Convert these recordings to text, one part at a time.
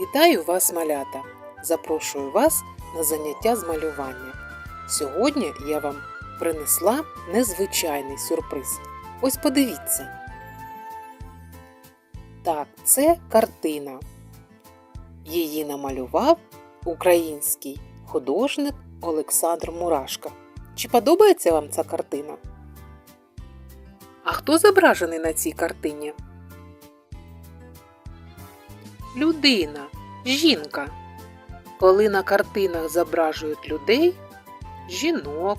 Вітаю вас, малята! Запрошую вас на заняття з малювання. Сьогодні я вам принесла незвичайний сюрприз. Ось подивіться. Так, це картина. Її намалював український художник Олександр Мурашко. Чи подобається вам ця картина? А хто зображений на цій картині? Людина, жінка. Коли на картинах зображують людей, жінок,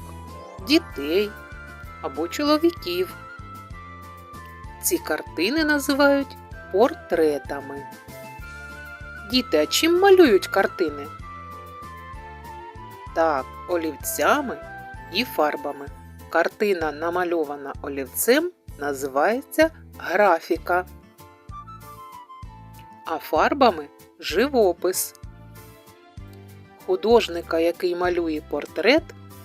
дітей або чоловіків. Ці картини називають портретами. Діти, а чим малюють картини? Так, олівцями і фарбами. Картина, намальована олівцем, називається графіка а фарбами живопис. Художника, який малює портрет,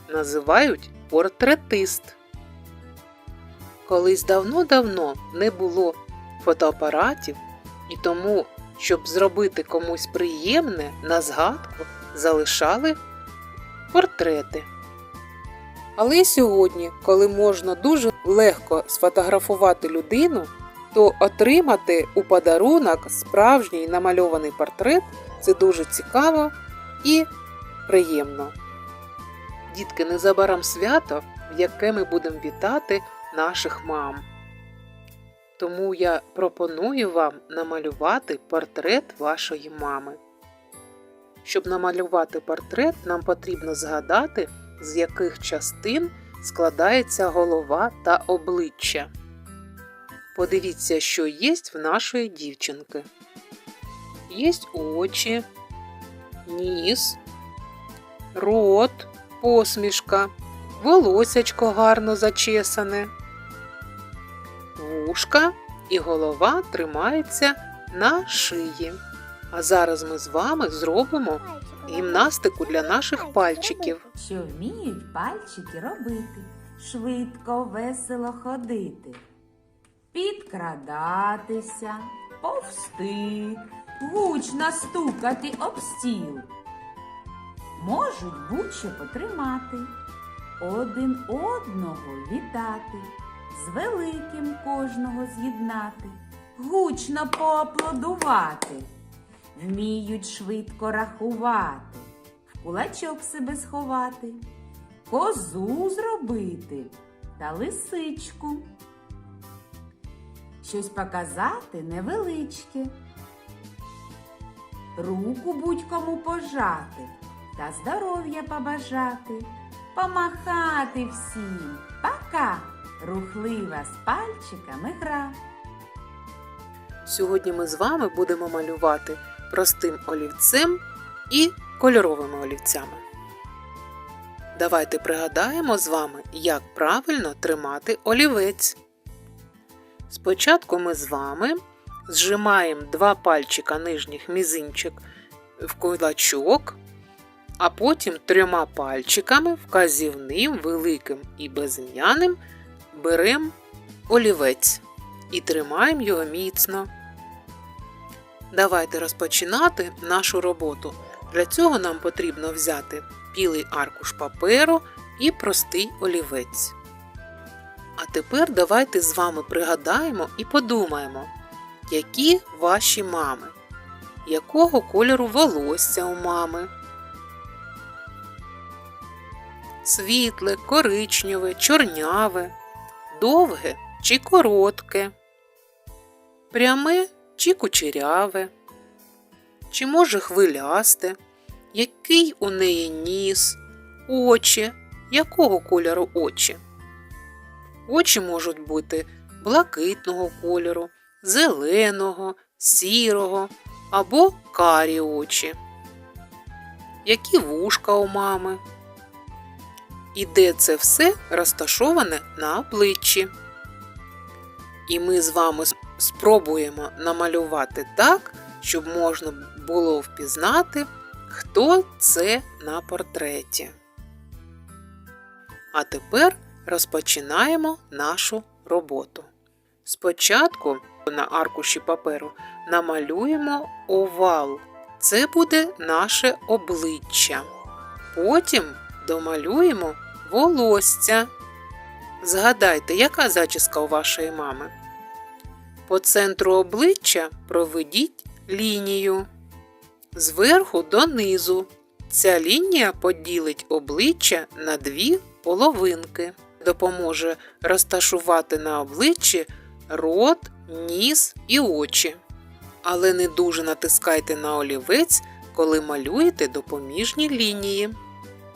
називають портретист. Колись давно-давно не було фотоапаратів, і тому, щоб зробити комусь приємне на згадку, залишали портрети. Але сьогодні, коли можна дуже легко сфотографувати людину, то отримати у подарунок справжній намальований портрет це дуже цікаво і приємно. Дітки, незабаром свято, в яке ми будемо вітати наших мам. Тому я пропоную вам намалювати портрет вашої мами. Щоб намалювати портрет, нам потрібно згадати, з яких частин складається голова та обличчя. Подивіться, що є в нашої дівчинки. Є очі, ніс, рот, посмішка, волосячко гарно зачесане, вушка і голова тримається на шиї. А зараз ми з вами зробимо гімнастику для наших пальчиків. Що вміють пальчики робити, швидко, весело ходити, підкрадатися, повсти, гучно стукати об стіл. Можуть будь-що потримати, один одного вітати, з великим кожного з'єднати, гучно поаплодувати, вміють швидко рахувати, в кулачок себе сховати, козу зробити та лисичку. Щось показати невеличке, руку будь-кому пожати та здоров'я побажати, помахати всім, пока, рухлива з пальчиками гра. Сьогодні ми з вами будемо малювати простим олівцем і кольоровими олівцями. Давайте пригадаємо з вами, як правильно тримати олівець. Спочатку ми з вами зжимаємо два пальчика нижніх мізинчик в кулачок, а потім трьома пальчиками вказівним, великим і безім'яним беремо олівець і тримаємо його міцно. Давайте розпочинати нашу роботу. Для цього нам потрібно взяти білий аркуш паперу і простий олівець. А тепер давайте з вами пригадаємо і подумаємо, які ваші мами, якого кольору волосся у мами. Світле, коричневе, чорняве, довге чи коротке, пряме чи кучеряве, чи може хвилясте, який у неї ніс, очі, якого кольору очі. Очі можуть бути блакитного кольору, зеленого, сірого або карі очі. Які вушка у мами. І де це все розташоване на обличчі. І ми з вами спробуємо намалювати так, щоб можна було впізнати, хто це на портреті. А тепер розпочинаємо нашу роботу. Спочатку на аркуші паперу намалюємо овал Це буде наше обличчя. Потім домалюємо волосся. Згадайте, яка зачіска у вашої мами? По центру обличчя проведіть лінію зверху донизу. Ця лінія поділить обличчя на дві половинки, допоможе розташувати на обличчі рот, ніс і очі. Але не дуже натискайте на олівець, коли малюєте допоміжні лінії.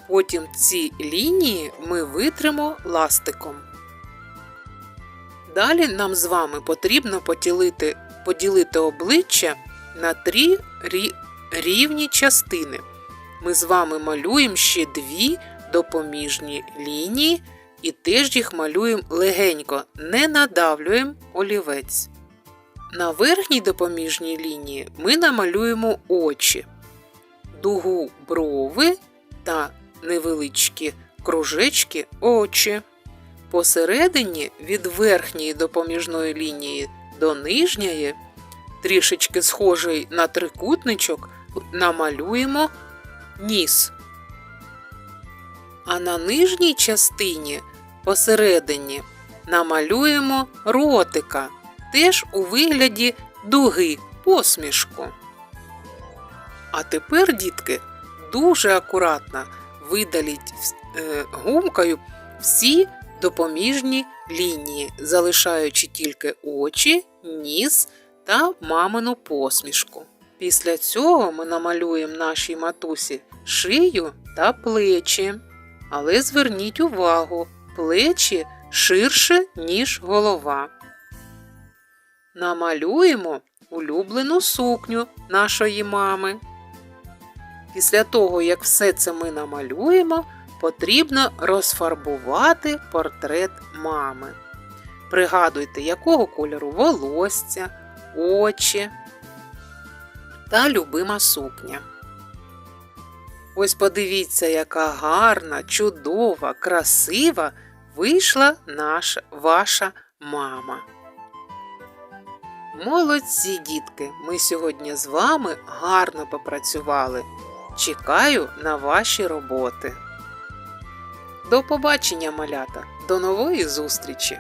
Потім ці лінії ми витримо ластиком. Далі нам з вами потрібно поділити, поділити обличчя на три рі- рівні частини. Ми з вами малюємо ще дві допоміжні лінії і теж їх малюємо легенько, не надавлюємо олівець. На верхній допоміжній лінії ми намалюємо очі, дугу брови та невеличкі кружечки очі. Посередині від верхньої допоміжної лінії до нижньої, трішечки схожий на трикутничок, намалюємо ніс. А на нижній частині посередині намалюємо ротика, теж у вигляді дуги, посмішку. А тепер, дітки, дуже акуратно видаліть е, гумкою всі допоміжні лінії, залишаючи тільки очі, ніс та мамину посмішку. Після цього ми намалюємо нашій матусі шию та плечі. Але зверніть увагу, плечі ширше, ніж голова. Намалюємо улюблену сукню нашої мами. Після того, як все це ми намалюємо, потрібно розфарбувати портрет мами. Пригадуйте, якого кольору волосся, очі та любима сукня. Ось подивіться, яка гарна, чудова, красива вийшла наша ваша мама. Молодці, дітки! Ми сьогодні з вами гарно попрацювали. Чекаю на ваші роботи. До побачення, малята! До нової зустрічі!